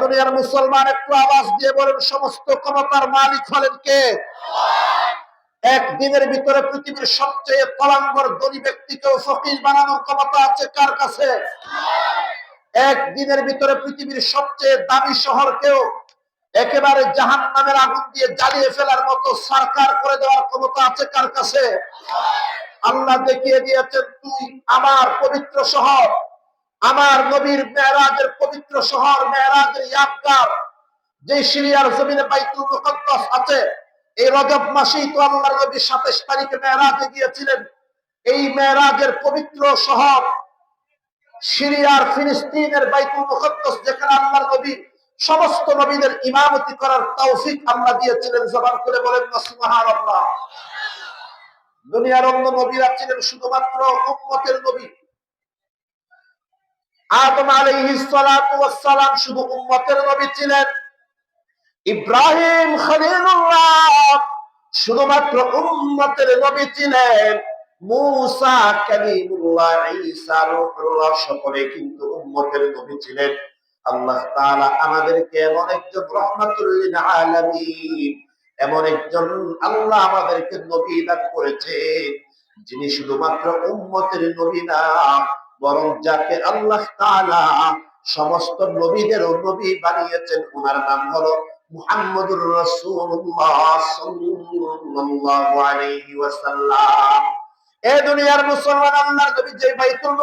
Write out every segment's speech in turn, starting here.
দুনিয়ার মুসলমান, একটু আওয়াজ দিয়ে বলেন, সমস্ত ক্ষমতার মালিক হলেন কে? একদিনের ভিতরে পৃথিবীর সবচেয়ে তলাঙ্গর ধনী ব্যক্তিকেও ফকির বানানোর ক্ষমতা আছে কার কাছে? একদিনের ভিতরে পৃথিবীর সবচেয়ে দামি শহরকেও একেবারে জাহান নামের আগুন দিয়ে জ্বালিয়ে ফেলার মতো সরকার করে দেওয়ার ক্ষমতা আছে কার কাছে? আল্লাহ দেখিয়ে দিয়েছেন, তুই আমার পবিত্র শহর। আমার নবীর মেয়েরাজের পবিত্র শহর মেয়েরাজের ইয়াদগার যে সিরিয়ার জমিনে বাইতুল মুকদ্দাস আছে, এই রজব মাসেই তো আল্লাহর নবী সাতাশ তারিখে মেয়েরাজে গিয়েছিলেন। এই মেয়েরাজের পবিত্র শহর সিরিয়ার ফিলিস্তিনের বাইতুল মুকদ্দাস, যেখানে আল্লাহর নবী সমস্ত নবীদের ইমামতি করার তৌফিক আল্লাহ দিয়েছিলেন। জবান করে বলেন, সুবহানাল্লাহ। দুনিয়ার অন্য নবীরা ছিলেন শুধুমাত্র উম্মতের নবী। আদম আলাইহিস সালাতু ওয়াস সালাম শুধু উম্মতের নবী ছিলেন। ইব্রাহিম খলিলুল্লাহ শুধুমাত্র উম্মতের নবী ছিলেন। মূসা কালিমুল্লাহ, ঈসা রূহুল্লাহ সকলে কিন্তু উম্মতের নবী ছিলেন। আল্লাহ তাআলা আমাদেরকে এমন একজন রহমাতুল লিল আলামিন, এমন একজন আল্লাহ আমাদেরকে নবী দান করেছে যিনি শুধুমাত্র উম্মতের নবী না বরং যাকে আল্লাহ সমস্ত নবীদেরও নবী বানিয়েছেন ওনার নাম হলো মুহাম্মদুর রাসূলুল্লাহ সাল্লাল্লাহু আলাইহি ওয়াসাল্লাম। দুনিয়ার মুসলমান আল্লাহর নবী যে বাইতুল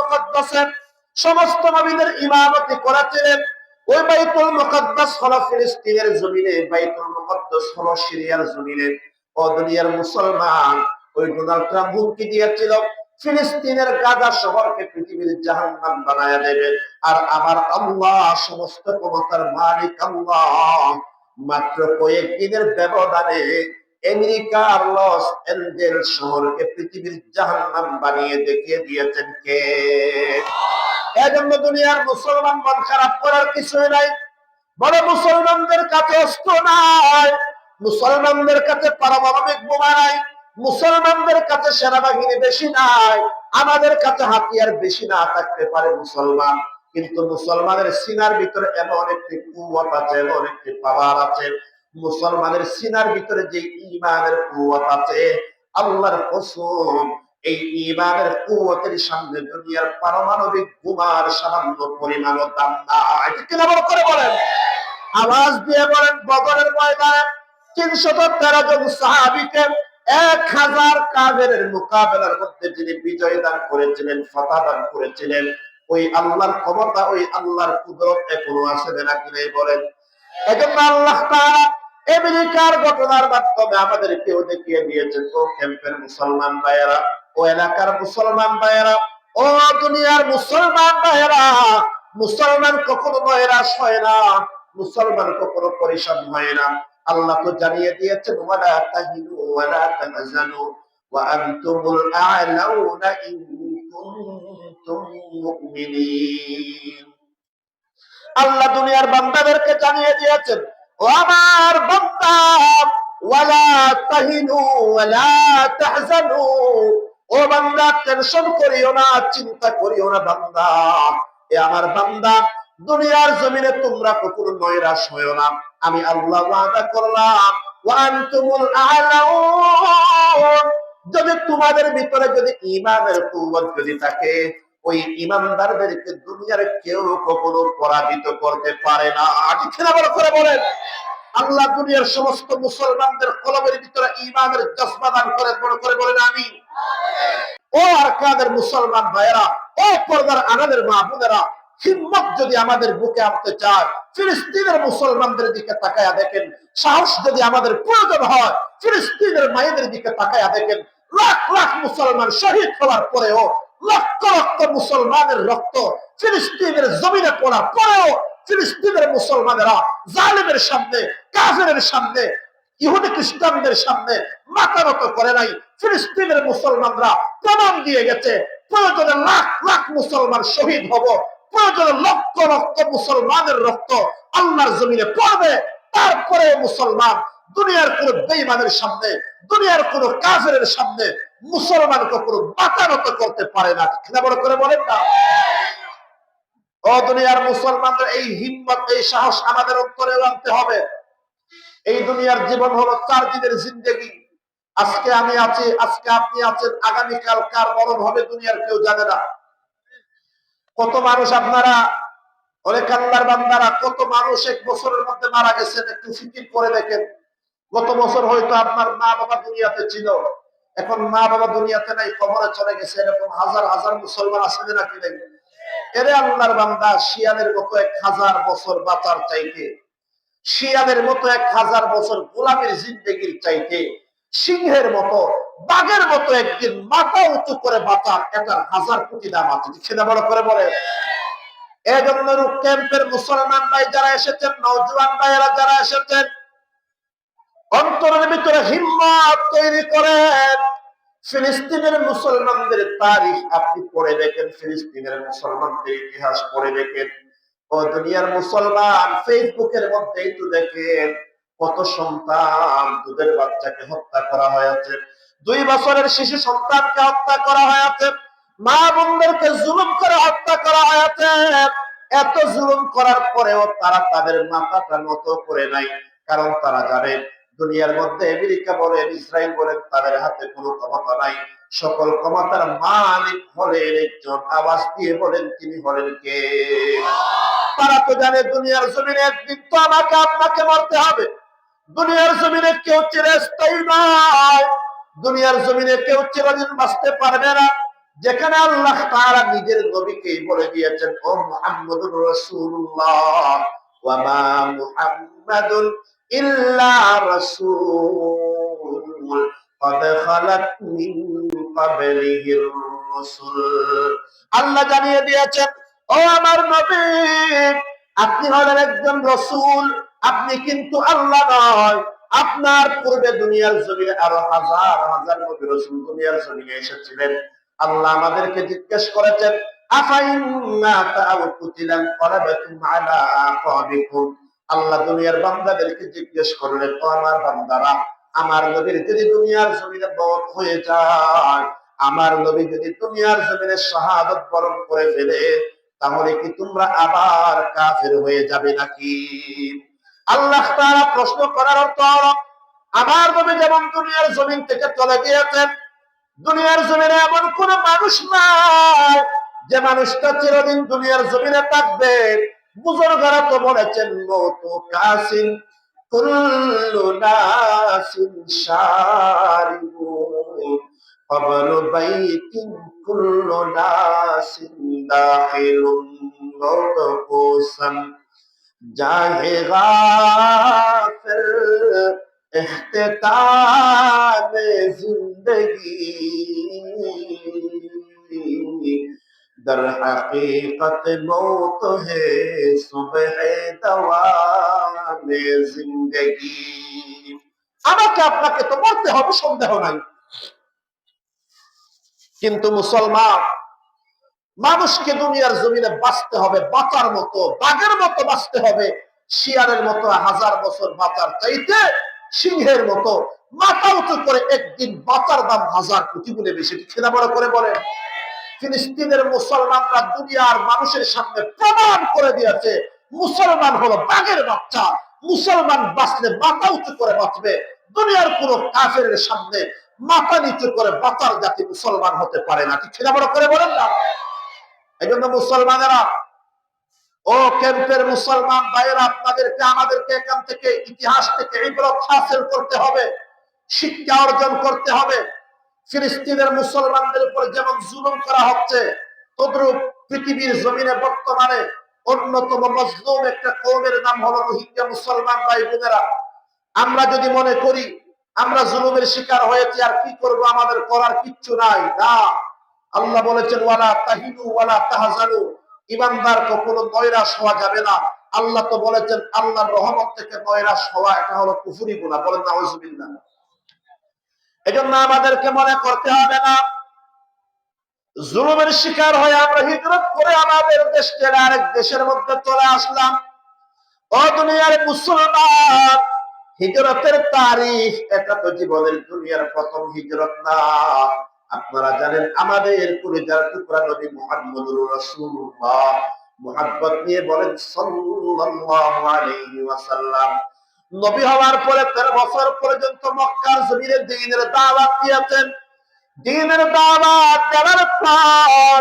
সমস্ত নবীদের করেছিলেন, ওই বাইতুল মুকদ্দাস হলো ফিলিস্তিনের জমিনে, বাইতুল মুকদ্দাস হলো সিরিয়ার জমিনে। ও দুনিয়ার মুসলমান, ওই ডোনাল্ড ট্রাম্প হুমকি দিয়েছিল ফিলিস্তিনের গাজা শহরকে পৃথিবীর জাহান্নাম বানায় দেবে। আর আমার আল্লাহ, সমস্ত ক্ষমতার মালিক আল্লাহ। মাত্র কয়েকদিনের ব্যবধানে আমেরিকার লস এঞ্জেল শহরকে পৃথিবীর জাহান্নাম বানিয়ে দেখিয়ে দিয়েছেন কে? এজন্য দুনিয়ার মুসলমান মন খারাপ করার কিছুই নাই। বড় মুসলমানদের কাছে অস্ত্র নাই। মুসলমানদের কাছে পারমাণবিক বোমা নাই। মুসলমানদের কাছে সেনাবাহিনী বেশি নাই, আমাদের কাছে হাতিয়ার বেশি না থাকতে পারে মুসলমান। কিন্তু মুসলমানের সিনার ভিতরে এমন একটি কুয়াত আছে, এমন একটি পাওয়ার আছে। মুসলমানের সিনার ভিতরে যে ইমানের কুয়াত আছে, আল্লাহর কসম, এই ইমানের কুয়াতের সামনে দুনিয়ার পারমাণবিক বোমার সামান্য পরিমাণ দাম না কিনা বড় করে বলেন? আওয়াজ দিয়ে বলেন, বদরের ময়দানে তিনশত তেরো জন সাহাবিকে এক হাজার কাবের মোকাবেলার মধ্যে যিনি বিজয় দান করেছিলেন, ফতা দান করেছিলেন, ওই আল্লাহর ক্ষমতা, ওই আল্লাহর কুদরত এখনও আসবে না কিনাই বলেন? এজন্য আল্লাহ আমেরিকার ঘটনার মাধ্যমে আমাদের কেউ দেখিয়ে দিয়েছেন, ও ক্যাম্পের মুসলমান ভাইয়েরা, ও এলাকার মুসলমান ভাইয়েরা, ও দুনিয়ার মুসলমান ভাইয়েরা, মুসলমান কখনো নয়রাস হয় না, মুসলমান কখনো পরিশ্রম হয় না। আল্লাহ তো জানিয়ে দিয়েছেন, ওয়ালা তাহিনু ওয়ালা তাহজানু ওয়া আনতুমুল আ'লাউনা ইন কুনতুম মুমিনিন। আল্লাহ দুনিয়ার বান্দাদেরকে জানিয়ে দিয়েছেন, ও আমার বান্দা, ওয়ালা তাহিনু ওয়ালা তাহজানু, ও বান্দা, টেনশন করিও না, চিন্তা করিও না বান্দা, এ আমার বান্দা দুনিয়ার জমিনে তোমরা কখনো নয়রাস হইও না। আমি আল্লাহ ওয়াদা করলাম ওয়ান্তুমুল আলাউন। যদি তোমাদের ভিতরে যদি ইমানের কুওয়াত যদি থাকে, ওই ইমানদারদেরকে দুনিয়ার কেউ কখনো পরাজিত করতে পারে না। ঠিক না বড় করে বলেন। আল্লাহ দুনিয়ার সমস্ত মুসলমানদের কলমের ভিতরে ইমানের জজবা দান করেন বড় করে বলেন আমি ও আর কাদের মুসলমান ভাইয়েরা, ও পর্দার আনাদের মা বোনেরা হিম্মত যদি আমাদের বুকে আনতে চায়, ফিলিস্তিনের মুসলমানদের দিকে তাকায়া দেখেন, সাহস যদি আমাদের প্রয়োজন হয়, ফিলিস্তিনের মায়েদের দিকে তাকায়া দেখেন, লাখ লাখ মুসলমান শহীদ হওয়ার পরেও, লক্ষ লক্ষ মুসলমানের রক্ত ফিলিস্তিনের জমিনে পড়ার পরেও, ফিলিস্তিনের মুসলমানেরা জালিমের সামনে, কাফেরের সামনে, ইহুদি খ্রিস্টানদের সামনে মাথা নত করে নাই। ফিলিস্তিনের মুসলমানরা প্রমাণ দিয়ে গেছে, প্রয়োজনে লাখ লাখ মুসলমান শহীদ হব প্রয়োজনে লক্ষ লক্ষ মুসলমানের রক্ত আল্লাহর জমিনে পড়বে। তারপরে মুসলমান দুনিয়ার কোন বেইমানের সামনে, দুনিয়ার কোন কাফের সামনে মুসলমান কখনো মাথা নত করতে পারে না বড় করে বলেন না? ও দুনিয়ার মুসলমানদের এই হিম্মত, এই সাহস আমাদের অন্তরে আনতে হবে। এই দুনিয়ার জীবন হলো চার দিনের জিন্দেগি। আজকে আমি আছি, আজকে আপনি আছেন, আগামীকাল কার মরণ হবে দুনিয়ার কেউ জানে না। কত মানুষ আপনারা অনেক আল্লাহর বান্দারা, কত মানুষ এক বছরের মধ্যে মারা গেছেন, একটু ফিকির করে দেখেন। গত বছর হয়তো আপনার মা বাবা দুনিয়াতে ছিল, এখন মা বাবা দুনিয়াতে নাই খবরে চলে গেছে, এরকম হাজার হাজার মুসলমান আসলে নাকি নাই? এরে আল্লাহর বান্দা, শিয়ালের মতো এক হাজার বছর বাঁচার চাইতে, শিয়ালের মতো এক হাজার বছর গোলামের জিন্দগির চাইতে, সিংহের মতো বাঘের মতো একদিন মাথা উঁচু করে বাঁচার এটার হাজার কোটি দাম আছে। সেটা বড় করে বলে। এই জন্য ক্যাম্পের মুসলমান ভাই যারা এসেছেন নজওয়ান ভাইয়েরা যারা এসেছেন, অন্তরের ভিতরে হিম্মত তৈরি করেন। ফিলিস্তিনের মুসলমানদের তারিখ আপনি পড়ে দেখেন, ফিলিস্তিনের মুসলমানদের ইতিহাস পড়ে দেখেন। ও দুনিয়ার মুসলমান ফেসবুকের মধ্যেই তো দেখেন, কত সন্তান দুধের বাচ্চাকে হত্যা করা হয়েছে। দুই বছরের শিশু সন্তানকে হত্যা করা হয়েছে। মা বোনদেরকে জুলুম করে হত্যা করা হয়েছে। এত জুলুম করার পরেও তারা তাদের মাথাটা নত করে নাই, কারণ তারা জানে দুনিয়ার মধ্যে আমেরিকা বলেন, ইসরায়েল বলেন, তাদের হাতে কোনো ক্ষমতা নাই। সকল ক্ষমতার মালিক হলেন একজন। আওয়াজ দিয়ে বলেন, তিনি হলেন কে? তারা তো জানে দুনিয়ার জমিনে একদিন তো আমাকে, আপনাকে মরতে হবে। দুনিয়ার জমিনে কেউ চিরস্থায়ী নয় দুনিয়ার জমিনে কেউ চিরদিন বাঁচতে পারবে না যেখানে আল্লাহ তারা নিজের নবীকেই বলে দিয়েছেন ও মুহাম্মদুর রাসূলুল্লাহ ওয়া মা মুহাম্মাদুন ইল্লা রাসূল قد خلت من قبله الرسل আল্লাহ জানিয়ে দিয়েছেন ও আমার নবী আপনি হলেন একজন রসুল আপনি কিন্তু আল্লাহ নয় আপনার পূর্বে দুনিয়ার জমিনে আরও হাজার হাজার নবী রসুল দুনিয়ার জমিনে এসেছিলেন। আল্লাহ আমাদেরকে জিজ্ঞেস করেছেন আল্লাহ দুনিয়ার বান্দাদেরকে জিজ্ঞেস করলেন আমার বান্দারা, আমার নবীর যদি দুনিয়ার জমিনে বধ হয়ে যায়, আমার নবী যদি দুনিয়ার জমিনে শাহাদত বরণ করে ফেলে, তাহলে কি তোমরা আবার কাফের হয়ে যাবে নাকি? আল্লাহ তারা প্রশ্ন করার অর্থ আমার নবী যেমন দুনিয়ার জমিন থেকে চলে গিয়েছেন দুনিয়ার জমিনে এমন কোন মানুষ নাই যে মানুষটা চিরদিন দুনিয়ার জমিনে থাকবে বুজুর্গরা তো বলেছেন মতো কাসিন কুল্লু নাসিন শারিবু قبر بيت كل ناس داخل مرقوسا जाएगा फिर احتتام زندگی در حقیقت موت ہے صبح دوام زندگی আমাকে আপনাকে তো মরতে হবে সন্দেহ নাই কিন্তু মুসলমান মানুষকে দুনিয়ার জমিনে বাঁচতে হবে, বাঁচার মতো, বাঘের মতো বাঁচতে হবে শিয়ারের মতো হাজার বছর বাঁচার চাইতে, সিংহের মতো মাথা উঁচু করে একদিন বাঁচার দাম হাজার কোটি গুণে বেশি। খেলা বড় করে বলে ফিলিস্তিনের মুসলমানরা দুনিয়ার মানুষের সামনে প্রমাণ করে দিয়েছে, মুসলমান হলো বাঘের বাচ্চা, মুসলমান বাঁচলে মাথা উঁচু করে বাঁচবে, দুনিয়ার কোন কাফের সামনে মাথা নিচু করে বাঁচার জাতি মুসলমান হতে পারে না। ঠিক সেটা বড় করে বলেন না? এই জন্য মুসলমানেরা, ও ক্যাম্পের মুসলমান ভাইয়েরা, আপনাদেরকে, আমাদেরকে এখান থেকে ইতিহাস থেকে ইবরত হাসিল করতে হবে, শিক্ষা অর্জন করতে হবে। ফিলিস্তিনের মুসলমানদের উপর যেমন জুলুম করা হচ্ছে, তদ্রুপ পৃথিবীর জমিনে বর্তমানে অন্যতম মজলুম একটা কৌমের নাম হলো রোহিঙ্গা মুসলমান ভাই বোনেরা আমরা যদি মনে করি, আমরা জুলুমের শিকার হয়েছি, আর কি করব আমাদের করার কিচ্ছু নাই। না। আল্লাহ বলেছেন, ওয়ালা তাহিনু, ওয়ালা তাহাজানু। ইমানদার কখনো নয়রাস হওয়া যাবে না। আল্লাহ তো বলেছেন, আল্লাহর রহমত থেকে নয়রাস হওয়া, এটা হলো কুফুরি গুণা বলেন না ওয়াজুবিল্লাহ এজন্য আমাদেরকে মনে করতে হবে না, জুলুমের শিকার হয়ে আমরা হিজরত করে আমাদের দেশ ছেড়ে আরেক দেশের মধ্যে চলে আসলাম। ও দুনিয়ার মুসলমান, হিজরতের তারিখ, এটা তো জীবনের দুনিয়ার প্রথম হিজরত না। আপনারা জানেন, আমাদের পরিজার টুকরা নবী মুহাম্মদুর রাসূলুল্লাহ নিয়ে বলেন, সাল্লাল্লাহু আলাইহি ওয়াসাল্লাম, নবী হওয়ার পরে তেরো বছর পর্যন্ত মক্কার জমিনে দিনের দাওয়াত দিয়েছেন। দিনের দাওয়াত দেওয়ার পর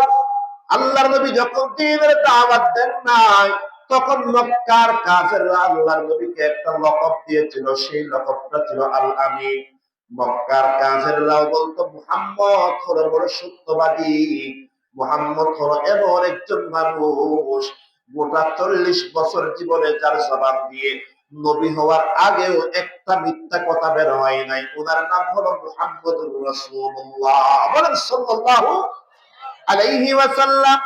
আল্লাহর নবী যখন দিনের দাওয়াত দেন নাই, তখন মক্কার কাফেররা আল্লাহর নবীকে একটা লকব দিয়েছিল, সেই লকবটা ছিল আল আমিন মক্কার কাফেররাও বলতো, মুহাম্মদ হলো বড় সত্যবাদী। মুহাম্মদ হলো এমন একজন মানুষ। গোটা চল্লিশ বছর জীবনে যার জবাব দিয়ে নবী হওয়ার আগেও একটা মিথ্যা কথা বের হয় নাই। ওনার নাম হলো মুহাম্মদুর রাসূলুল্লাহ। বলেন, সাল্লাল্লাহু আলাইহি ওয়াসাল্লাম,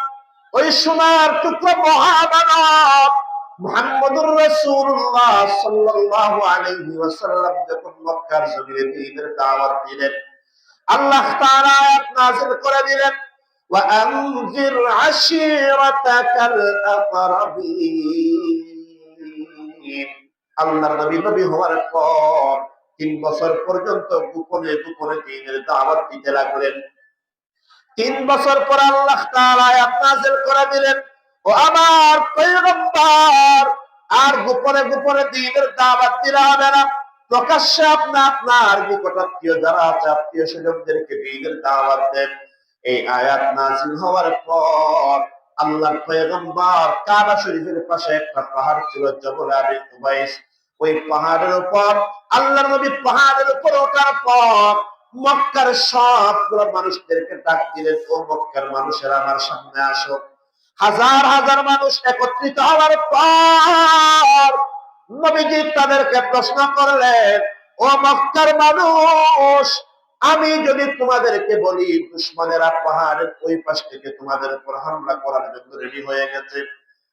ওই সোনার টুকরো মহামানব মুহাম্মদুর রাসূলুল্লাহ সাল্লাল্লাহু আলাইহি ওয়াসাল্লাম যখন মক্কার জমিনে ঈদের দাওয়াত দিলেন, আল্লাহ তাআলা আয়াত নাযিল করে দিলেন, ওয়া আনজির আশিরাতাকাল আকরাবিন আল্লাহর নবী নবী হওয়ার পর তিন বছর পর্যন্ত গোপনে গোপনে দিনের দাওয়াত দিতে লাগলেন। তিন বছর পর আল্লাহ তাআলা আয়াত নাযিল করে দিলেন ও আমার পয়গম্বর, আর গোপনে গোপনে দিনের দাওয়াত দিলে হবে না। প্রকাশ্যে আপনি আপনার নিকটাত্মীয় যারা আছে, আত্মীয় স্বজনদেরকে দিনের দাওয়াত দেন। এই আয়াত নাযিল হওয়ার পর আল্লাহর পয়গম্বর কাবা শরীফের পাশে একটা পাহাড় ছিল, জবল আবি কুবাইস ওই পাহাড়ের উপর, আল্লাহর নবী পাহাড়ের উপর ওঠার পর মক্কার সবগুলো মানুষদেরকে ডাক দিলেন, ও মক্কার মানুষেরা, আমার সামনে আসো। হাজার হাজার মানুষ একত্রিত হওয়ার পর নবীজি তাদেরকে প্রশ্ন করলেন, ও মক্কার মানুষ, আমি যদি তোমাদেরকে বলি, দুশ্মনেরা পাহাড়ের ওই পাশ থেকে তোমাদের উপর হামলা করার জন্য রেডি হয়ে গেছে।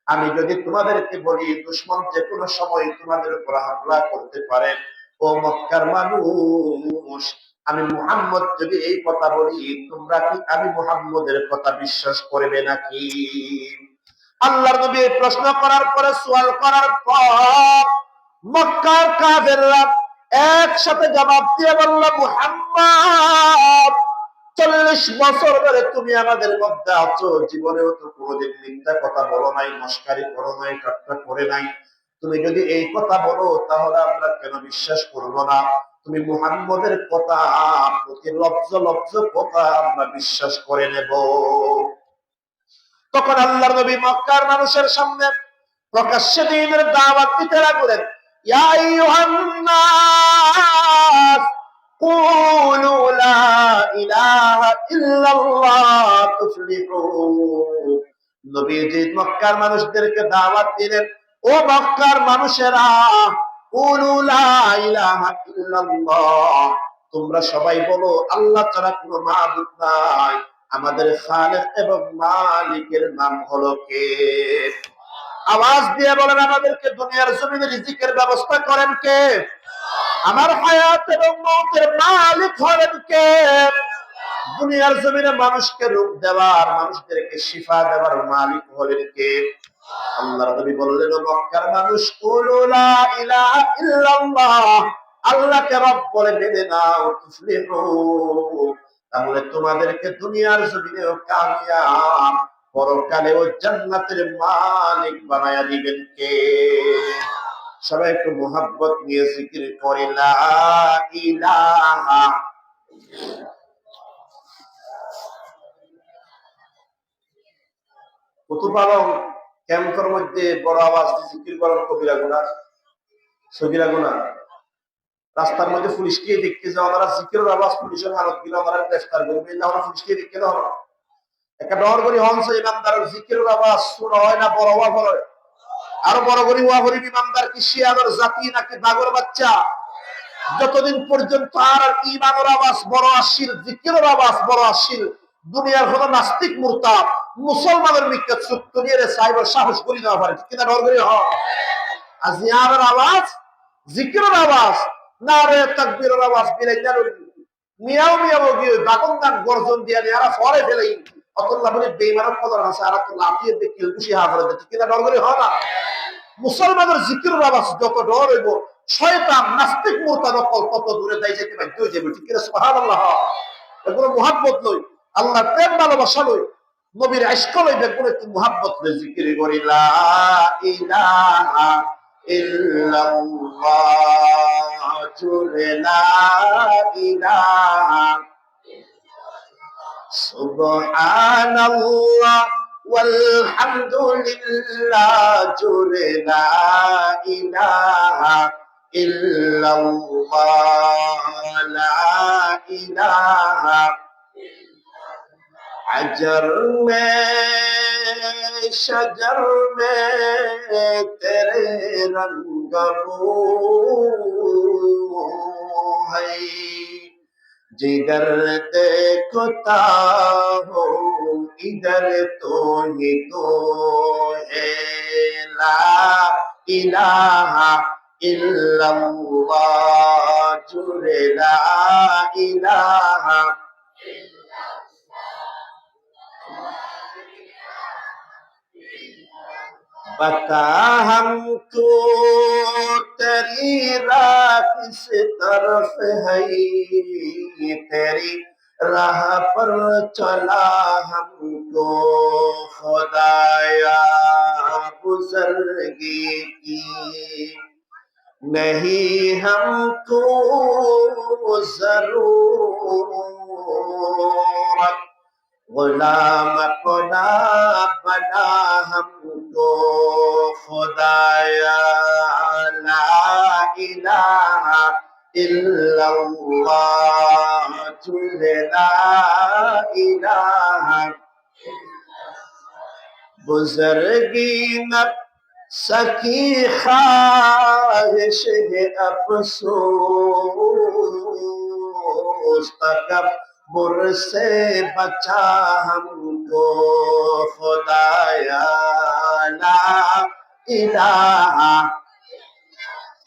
আমি যদি তোমাদেরকে বলি, দুশ্মন যে কোনো সময় তোমাদের উপর হামলা করতে পারে। ও মক্কার মানুষ আমি মুহাম্মদ যদি এই কথা বলি, তোমরা কি আমি মুহাম্মদের কথা বিশ্বাস করবে নাকি? আল্লাহর নবী এই প্রশ্ন করার পরে সোয়াল করার পর মক্কার কাফেররা একসাথে জবাব দিয়ে বলল, মুহাম্মদ, চল্লিশ বছর ধরে তুমি আমাদের মধ্যে আছো, জীবনেও তো কোনোদিন মিথ্যা কথা বলো নাই, মস্কারি করো নাই, ঠাট্টা করে নাই। তুমি যদি এই কথা বলো, তাহলে আমরা কেন বিশ্বাস করব না? তুমি মোহাম্মদের কথা, প্রতি লব্জ লব্জ কথা আমরা বিশ্বাস করে নেব। তখন আল্লাহ নবী মক্কার মানুষের সামনে প্রকাশ্যে দিনের দাওয়াত দিতে লাগলেন, ইয়া ইউহান্নাস কুলু লা ইলাহা ইল্লাল্লাহ তুফলিহু। নবীজি মক্কার মানুষদেরকে দাওয়াত দিলেন, ও মক্কার মানুষেরা তোমরা সবাই বলো, আল্লাহ তারা কোনো মাহবুদ নাই। আমাদের খালেক এবং মালিকের নাম হলো কে? আওয়াজ দিয়ে বলেন, আমাদেরকে দুনিয়ার জমিনের রিজিকের ব্যবস্থা করেন কে? আমার হায়াত এবং মতের মালিক হলেন কে? দুনিয়ার জমিনে মানুষকে রূপ দেওয়ার, মানুষদেরকে শিফা দেওয়ার মালিক হলেন কে? আল্লাহ নবী বললেন মক্কার মানুষ, কুলু লা ইলাহা ইল্লাল্লাহ, আল্লাহকে রব বলে মেনে নাও, তুফলিহু। তাহলে তোমাদেরকে দুনিয়ার জমিনেও কামিয়াব, পরকালেও জান্নাতের মালিক বানায়া দিবেন কে? সবাই একটু মোহাব্বত নিয়ে জিকির করে, লা ইলাহা ক্যাম্পের মধ্যে বড় আওয়াজ দিয়ে জিকির করেন, কবিরা গুণা সবিরা গুণা রাস্তার মধ্যে পুলিশকে দেখতে যাও আমরা জিকিরের আওয়াজ পুলিশের হালত গিয়ে আমরা গ্রেফতার করবে, না আমরা পুলিশকে দেখতে না একটা ডর করি আওয়াজ শোনা হয় না, বড় হওয়া হয় আরও বড় করি হওয়া হরি ইমানদার কি শিয়াদের জাতি নাকি বাগর বাচ্চা? যতদিন পর্যন্ত আর ইমানের আওয়াজ বড় আসিল, জিকিরের আওয়াজ বড় আসিল দুনিয়ার কোন নাস্তিক মূর্তা মুসলমানের মিক্কা চুক্ত নিয়ে সাইবার সাহস করি না পারে। কিনা ডর করি আজ ইয়ারের আওয়াজ, জিকিরের আওয়াজ না রে তাকবীরের আওয়াজ বিলাই না মিয়াও মিয়াও গিয়ে বাগন গান গর্জন দিয়া নিয়ারা ফরে ফেলেই অতল্লা বলে বেইমানের কদর আছে আর তো লাফিয়ে দেখি খুশি হা করে দেখি কিনা ডর করি হয় না মুসলমানের জিকিরের আওয়াজ যত ডর হইব, শয়তান, নাস্তিক মূর্তা নকল তত দূরে যাই যেতে বাধ্য হয়ে যাবে ঠিক কিনা সুবহানাল্লাহ? এগুলো মুহাব্বত লই আল্লাহ প্রেম ভালোবাসা লই নবীর আশক লইবে কোন একটু মুহাব্বত করে জিকির করি লা ইলাহা ইল্লাল্লাহ জুড়ে লা ইলাহা সুবহানাল্লাহ والحمد لله جل لا إله إلا الله لا إله अजर में शजर में तेरे रंग है जिगर देखता हो इधर तो ही तो है ला इलाहा इल्लल्लाह जुरे ला इलाहा बता हमको तेरी राह किस तरफ़ है? तेरी राह पर चला हमको खुदाया बुजुर्गी की। नहीं हमको ज़रूरत غلام خدا بنا ہم کو خدایا لا الہ الا اللہ تجھے لا الہ بزرگی نب سکی خواہش ہے افسوس تکبر बुर से बचा हमको खुदाया ला इलाहा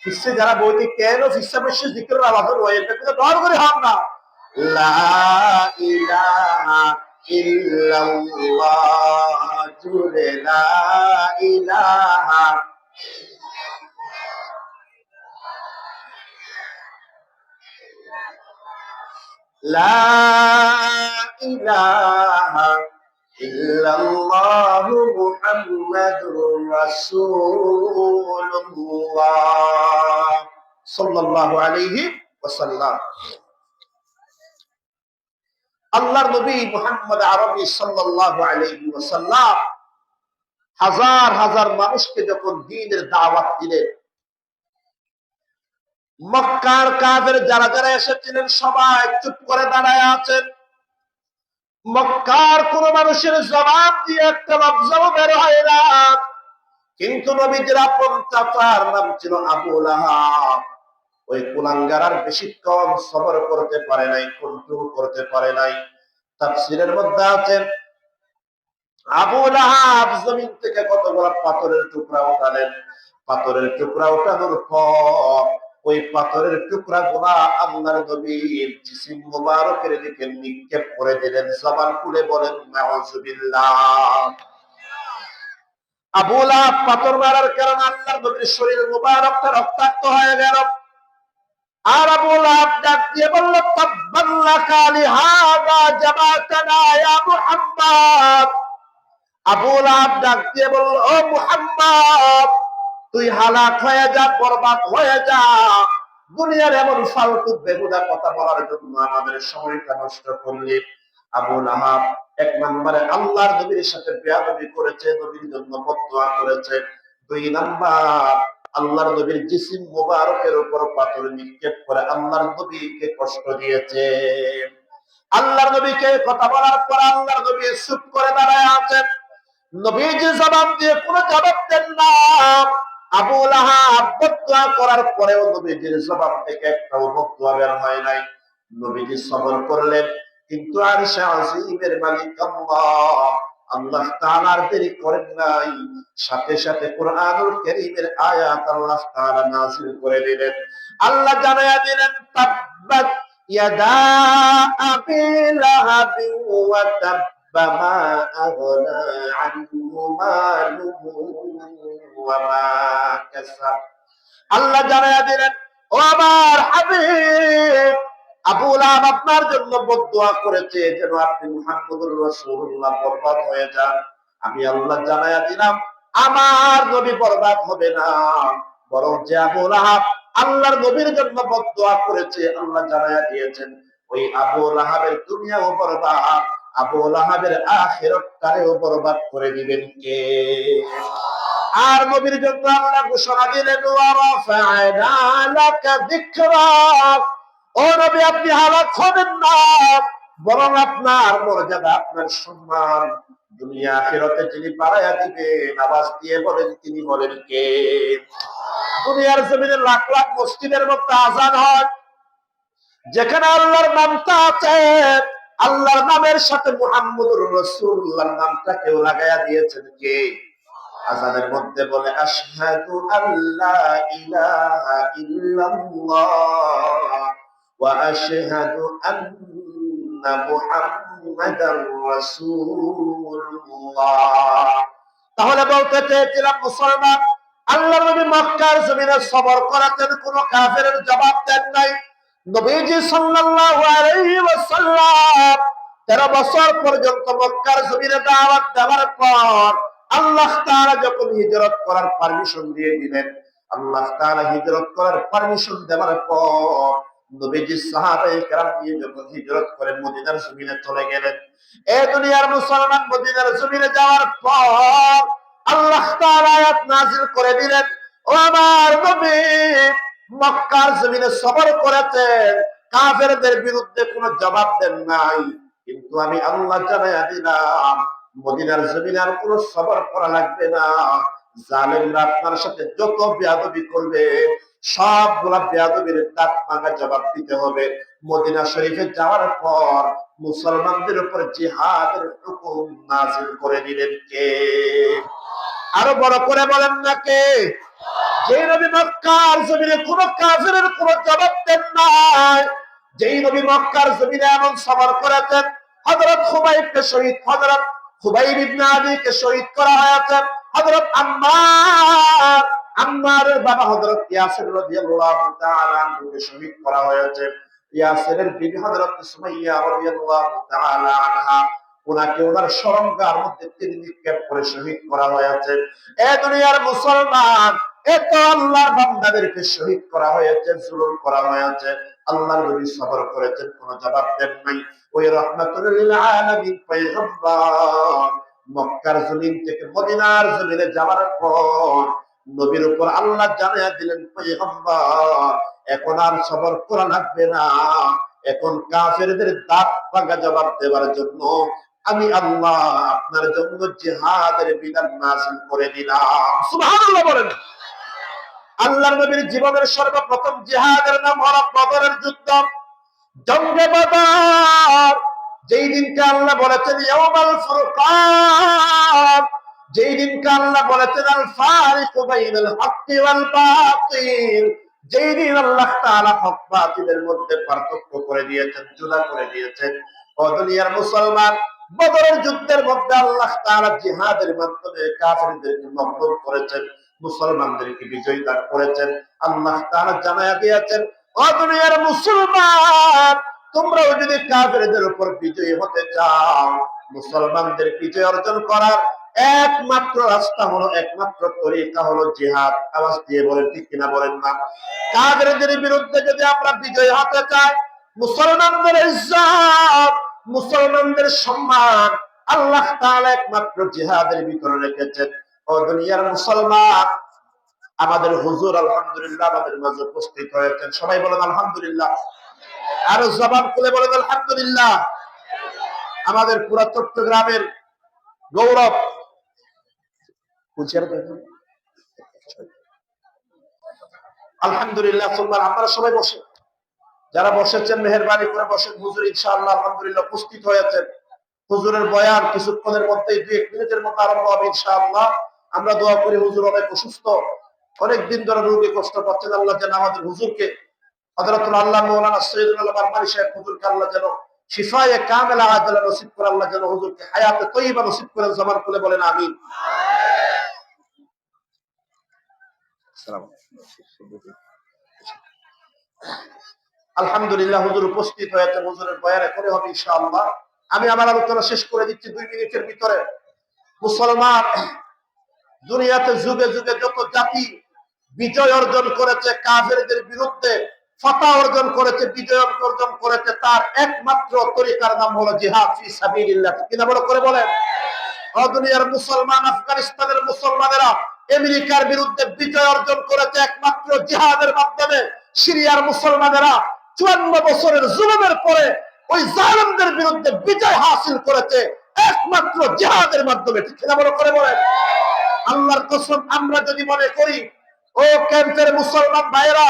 इससे जरा बोलती कह लो इससे में शिव जिक्र रहा फिर वो एक तो दौड़ करे हम ना ला इलाहा इल्लल्लाह जुरे ला इलाहा لا إله إلا الله محمد رسول الله صلى الله عليه وسلم আল্লাহর নবী মুহাম্মদ আরবি সাল্লাল্লাহু আলাইহি ওয়াসাল্লাম হাজার হাজার মানুষকে যখন দ্বীনের দাওয়াত দিলেন মক্কার কাফের যারা যারা এসেছিলেন সবাই চুপ করে দাঁড়ায় আছেন। মক্কার কোন মানুষের জবাব দিয়ে একটা লফজাও বের হয় না। কিন্তু নবীজির আপন চাচার নাম ছিল আবুল ওই কুলাঙ্গার বেশিক্ষণ সবর করতে পারে নাই কন্ট্রোল করতে পারে নাই। তাফসিরের মধ্যে আছেন, আবুল আহাব জমিন থেকে কতগুলো পাথরের টুকরা উঠালেন? পাথরের টুকরা উঠানোর পর ওই পাথরের টুকরা গুলা আল্লাহর নবীর জিসিম মুবারকের দিকে নিক্ষেপ করে দিলেন। জবান খুলে বলেন, নাউজুবিল্লাহ। আবুলা পাথর মারার কারণে আল্লাহর নবীর শরীর রক্তাক্ত হয়ে গেল। আর আবুলা ডাক দিয়ে বলল তাব্বাল্লাকা লিহাদা জামাতানা ইয়া আবুলা ডাক দিয়ে বলল, ও মুহাম্মদ তুই হালাক হয়ে যা, বরবাদ হয়ে যা। দুনিয়ার এমন ফালতু বেহুদা কথা বলার জন্য আমাদের সময়টা নষ্ট করলি। আবুল আহাব এক নম্বরে আল্লাহর নবীর সাথে বেয়াদবি করেছে, নবীর জন্য বদদোয়া করেছে। দুই নাম্বার, আল্লাহর নবীর জিসিম মুবারকের উপর পাথর নিক্ষেপ করে আল্লাহর নবীকে কষ্ট দিয়েছে। আল্লাহর নবীকে কথা বলার পর আল্লাহর নবী চুপ করে দাঁড়ায় আছেন। নবীজি জবাব দিয়ে কোনো জবাব দেন না। বদদোয়া করার পরেও নবীজির জবাব থেকে বের হয় নাই। নবীজি সবর করলেন, কিন্তু আরশে আজিমের মালিক আল্লাহ আল্লাহ তাআলার দেরি করেন নাই। সাথে সাথে কোরআনুল কারীমের আয়াত আল্লাহ তাআলা নাযিল করে দিলেন। আল্লাহ জানায়া দিলেন, তাব্বাত ইয়াদা আবি ওয়া আগনা আনহু মালুহু ওয়া মা কাসাব আল্লাহ জানায়া দিলেন, ও হাবিব, আবু লাহাব আপনার জন্য বদুয়া করেছে যেন আপনি মুহাম্মদুর রাসূলুল্লাহ বরবাদ হয়ে যান। আমি আল্লাহ জানায়া দিলাম, আমার নবী বরবাদ হবে না। বরং যে আবু লাহাব আল্লাহর নবীর জন্য বদুয়া করেছে, আল্লাহ জানায়া দিয়েছেন, ওই আবু লাহাবের দুনিয়াও বরবাদ। আবু লাহাবের আখিরাতটারেও বরবাদ করে দিবেন কে? আর নবীর জন্য আল্লাহ ঘোষণা দিলেন ও নবী, আপনি হালাক হবেন না। বরং আপনার মর্যাদা, আপনার সম্মান দুনিয়া আখিরাতে যিনি বাড়াইয়া দিবেন, আওয়াজ দিয়ে বলেন, তিনি বলেন কে? দুনিয়ার জমিনে লাখ লাখ মসজিদের মধ্যে আজান হয়। যেখানে আল্লাহর নামটা আছে আল্লাহর নামের সাথে মুহাম্মদুর রাসূলুল্লাহর নামটা কেউ লাগাইয়া দিয়েছেন কে? আজানের মধ্যে বলে, আশহাদু আল্লা ইলাহা ইল্লাল্লাহ ওয়া আশহাদু আন্না মুহাম্মাদার রাসূলুল্লাহ। তাহলে বলতে চেয়েছিলাম, মুসলমান আল্লাহ নবী মক্কার জমিনে সবর করাতেন, কোন কাফেরের জবাব দেন নাই। 13 বছর পর্যন্ত মক্কার জমিনে দাওয়াত দেওয়ার পর আল্লাহ তাআলা যখন হিজরত করার পারমিশন দিয়ে দিলেন, আল্লাহ তাআলা হিজরত করার পারমিশন দেওয়ার পর দুনিয়ার মুসলমান যাওয়ার পর আল্লাহ করে দিলেন, ও আমার নবী মক্কার জমিনে সবর করেছেন। কাফেরদের বিরুদ্ধে কোনো জবাব দেন নাই। কিন্তু আমি আল্লাহ জানাইয়া দিলাম, মদিনার জমিনে আর কোনো সবর করা লাগবে না। জালেমরা আপনার সাথে যত বেয়াদবি করবে, সবগুলা বেয়াদবির দাঁত ভাঙা জবাব দিতে হবে। মদিনা শরীফে যাওয়ার পর মুসলমানদের উপর জিহাদের হুকুম নাজিল করে দিলেন কে? আরও বড় করে বলেন না কে? যেই নবী মক্কার জমিনে কোন কোন জবাব দেন নাই, যেই নবী মক্কার জমিনে এমন সবর করেছেন খুবাইবকে শহীদ খুবাইব ইবনে আদিকে শহীদ করা হয়েছে, হযরত আম্মার, আম্মারের বাবা ইয়াসির রাদিয়াল্লাহু তাআলা আনহুকে শহীদ করা হয়েছে। ইয়াসিরের বিবি হযরত সুমাইয়া রাদিয়াল্লাহু তাআলা আনহা, ওনাকে ওনার সরঙ্গার মধ্যে তিনি নিক্ষেপ করে শহীদ করা হয়েছে। এ দুনিয়ার মুসলমান এত আল্লাহর বান্দাদেরকে শহীদ করা হয়েছে, জুলুম করা হয়েছে। আল্লাহর নবী সবর করেছেন, কোনো জবাব দেন নাই। ওই রহমাতুল মক্কার জমিন থেকে মদিনার জমিনে যাওয়ার পর নবীর উপর আল্লাহ জানিয়ে দিলেন, পয়গম্বর, এখন আর সবর করা লাগবে না। এখন কাফেরদের দাঁত ভাঙা জবাব দেওয়ার জন্য আমি আল্লাহ আপনার জন্য জিহাদের বিধান নাজিল করে দিলাম। সুবহানাল্লাহ বলেন। আল্লাহ নবীর জীবনের সর্বপ্রথম জিহাদের নাম হলো বদরের যুদ্ধ। জঙ্গে বদর। যেই দিনকে আল্লাহ বলেছেন ফুরকান। যেই দিনকে আল্লাহ বলেছেন, আল বাইনাল হাক্কি ওয়াল বাতিল। যেই দিন আল্লাহ তাআলা হক বাতিলের মধ্যে পার্থক্য করে দিয়েছেন, জুদা করে দিয়েছেন। ও দুনিয়ার মুসলমান, বদরের যুদ্ধের মধ্যে আল্লাহ তাআলা জিহাদের মাধ্যমে কাফিরদেরকে মকবুল করেছেন। মুসলমানদেরকে বিজয়ী দান করেছেন, আল্লাহ তাআলা জানায়া দিয়েছেন, ও দুনিয়ার মুসলমান, তোমরাও যদি কাফেরদের উপর বিজয়ী হতে চাও, মুসলমানদের বিজয় অর্জন করার একমাত্র রাস্তা হলো, একমাত্র তরিকা হলো জিহাদ। আওয়াজ দিয়ে বলেন, ঠিক কিনা বলেন না? কাফেরদের বিরুদ্ধে যদি আমরা বিজয় হতে চাই, মুসলমানদের ইজ্জত, মুসলমানদের সম্মান, আল্লাহ তাআলা একমাত্র জিহাদের ভিতরে রেখেছেন। ও দুনিয়ার মুসলমান। আমাদের হুজুর, আলহামদুলিল্লাহ, আমাদের মাঝে উপস্থিত হয়েছেন। সবাই বলেন, আলহামদুলিল্লাহ। আরও জবাব খুলে বলেন, আলহামদুলিল্লাহ। আমাদের পুরা চট্টগ্রামের গৌরব। আলহামদুলিল্লাহ সুলমান আপনারা সবাই বসে যারা বসেছেন, মেহরবানি করে বসেন। হুজুর, ইনশাআল্লাহ, আলহামদুলিল্লাহ, উপস্থিত হয়েছেন। হুজুরের বয়ান কিছুক্ষণের মধ্যেই, দুই এক মিনিটের মধ্যে আরম্ভ হবে, ইনশাআল্লাহ। আমরা দোয়া করি, হুজুর অনেক অসুস্থ। অনেক দিন ধরে রোগী কষ্ট পাচ্ছেন, আল্লাহ যেন আমাদের হুজুরকে আলহামদুলিল্লাহ, হুজুর উপস্থিত হয়েছে, হুজুরের বয়ানে করে হবে, ইনশাআল্লাহ। আমি আমার আলোচনা শেষ করে দিচ্ছি, দুই মিনিটের ভিতরে। মুসলমান দুনিয়াতে যুগে যুগে যত জাতি বিজয় অর্জন করেছে, কাফেরদের বিরুদ্ধে ফাতা অর্জন করেছে, বিজয় অর্জন করেছে, তার একমাত্র তরিকার নাম হলো জিহাদ ফি সাবিলিল্লাহ। কিনা বড় করে বলেন। দুনিয়ার মুসলমান, আফগানিস্তানের মুসলমানেরা আমেরিকার বিরুদ্ধে বিজয় অর্জন করেছে, একমাত্র জিহাদের মাধ্যমে। সিরিয়ার মুসলমানেরা চুয়ান্ন বছরের জুলুমের পরে ওই জালেমদের বিরুদ্ধে বিজয় হাসিল করেছে, একমাত্র জিহাদের মাধ্যমে। ঠিক বড় করে বলেন। আল্লাহর কসম আমরা যদি মনে করি, ও ক্যাম্পের মুসলমান ভাইয়েরা,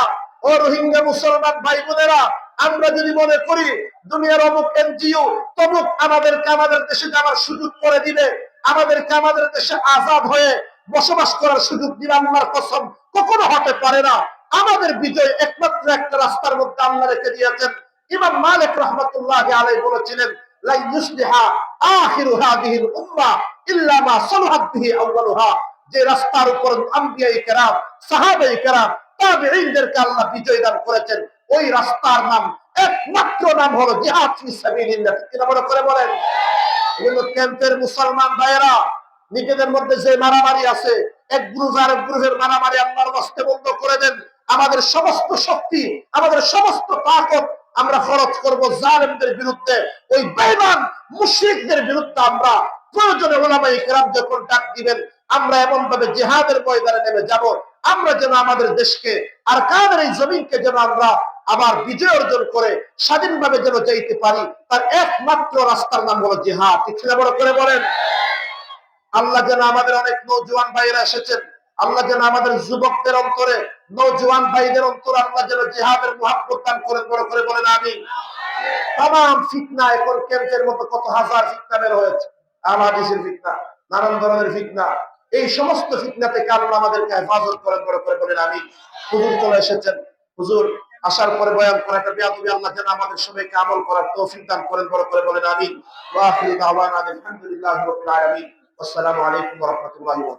ও রোহিঙ্গা মুসলমান ভাই বোনেরা আমরা যদি মনে করি দুনিয়ার অমুক এনজিও, তমুক আমাদেরকে আমাদের দেশে যাওয়ার সুযোগ করে দিবে, আমাদেরকে আমাদের দেশে আজাদ হয়ে বসবাস করার সুযোগ দিবে, আল্লাহর কসম কখনো হতে পারে না। আমাদের বিজয় একমাত্র একটা রাস্তার মধ্যে আল্লাহ রেখে দিয়েছেন। ইমাম মালিক রহমতুল্লাহ আলাই বলেছিলেন লাই ইউসলিহা আখিরু হাদিহিল উম্মাহ ইল্লা মা সালাহাত বিহি আউয়ালুহা যে রাস্তার উপর আম্বিয়াই কেরাম সাহাবাই কেরাম তাবেঈনদেরকে আল্লাহ বিজয় দান করেছেন, ওই রাস্তার নাম, একমাত্র নাম হলো জিহাদ ফি সাবিলিল্লাহ। কিনা বড় করে বলেন? এগুলো ক্যাম্পের মুসলমান ভাইয়েরা, নিজেদের মধ্যে যে মারামারি আছে, এক গ্রুপ আর এক গ্রুপের মারামারি আল্লাহর বাস্তে বন্ধ করে দেন। আমাদের সমস্ত শক্তি, আমাদের সমস্ত তাকত আমরা খরচ করব জালেমদের বিরুদ্ধে। ওই বেঈমান মুশরিকদের বিরুদ্ধে আমরা প্রয়োজনে ওলামাই কেরাম যখন ডাক দিবেন? আমরা এমন ভাবে জিহাদের ময়দানে নেমে যাব। আমরা যেন আমাদের দেশকে আর কাদের এই জমিনকে যেন আমরা আবার বিজয় অর্জন করে স্বাধীনভাবে যেন যাইতে পারি, তার একমাত্র রাস্তার নাম হলো জিহাদ। না বড় করে বলেন? আল্লাহ যেন আমাদের অনেক নৌজওয়ান ভাইরা এসেছেন। আল্লাহ যেন আমাদের যুবকদের অন্তরে নৌজওয়ান ভাইদের অন্তরে আল্লাহ যেন জিহাদের মহাব্বত দান করেন, বড় করে বলেন আমি তাম ফিতনা, এখন ক্যাম্পের মতো কত হাজার ফিতনা বের হয়েছে। আমাদিসের ফিতনা, নানান ধরনের ফিতনা। এই সমস্ত ফিতনা থেকে আল্লাহ আমাদেরকে হেফাজত করেন বড় করে বলেন আমি হুজুর চলে এসেছেন। হুজুর, আসার পরে বয়ান করা একটা বেয়াদবি আল্লাহ যেন আমাদের সবাইকে আমল করার তৌফিক দান করেন, বড় করে বলেন আমি ওয়া আখিরু দাওয়ানা আলহামদুলিল্লাহি রাব্বিল আলামিন। আসসালামু আলাইকুম ওয়া রাহমাতুল্লাহি ওয়া